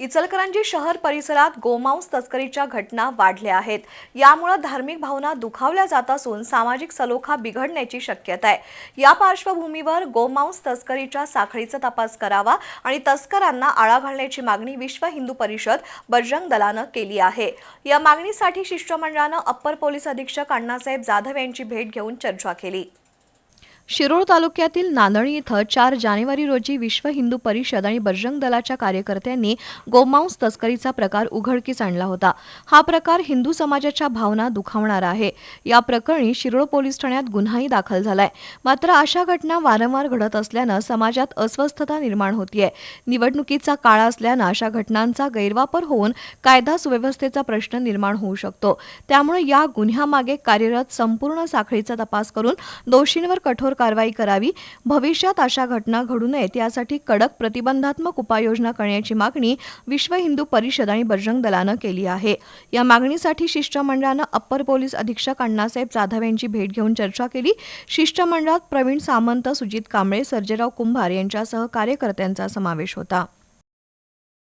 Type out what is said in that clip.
इचलकरंजी शहर परिसरात गोमांस तस्करीच्या घटना वाढल्या आहेत. यामुळे धार्मिक भावना दुखावल्या जात असून सामाजिक सलोखा बिघडण्याची शक्यता आहे या पार्श्वभूमीवर गोमांस तस्करीच्या साखळीचा तपास करावा आणि तस्करांना आळा घालण्याची मागणी विश्व हिंदू परिषद बजरंग दलानं केली आहे. या मागणीसाठी शिष्टमंडळानं अप्पर पोलीस अधीक्षक अण्णासाहेब जाधव यांची भेट घेऊन चर्चा केली. शिरोळ तालुक्यातील नांदणी इथं चार जानेवारी रोजी विश्व हिंदू परिषद आणि बजरंग दलाच्या कार्यकर्त्यांनी गोमांस तस्करीचा प्रकार उघडकीस आणला होता. हा प्रकार हिंदू समाजाच्या भावना दुखावणारा आहे. या प्रकरणी शिरोळ पोलीस ठाण्यात गुन्हाही दाखल झालाय. मात्र अशा घटना वारंवार घडत असल्यानं समाजात अस्वस्थता निर्माण होतीये. निवडणुकीचा काळ असल्यानं अशा घटनांचा गैरवापर होऊन कायदा सुव्यवस्थेचा प्रश्न निर्माण होऊ शकतो. त्यामुळे या गुन्ह्यामागे कार्यरत संपूर्ण साखळीचा तपास करून दोषींवर कठोर कारवाई करावी. भविष्यात अशा घटना घडू नयेत यासाठी कडक प्रतिबंधात्मक उपाययोजना करण्याची मागणी विश्व हिंदू परिषद आणि बजरंग दलानं केली आहे. या मागणीसाठी शिष्टमंडळानं अप्पर पोलीस अधीक्षक अण्णासाहेब जाधव यांची भेट घेऊन चर्चा केली. शिष्टमंडळात प्रवीण सामंत सुजित कांबळे सर्जेराव कुंभार यांच्यासह कार्यकर्त्यांचा समावेश होता.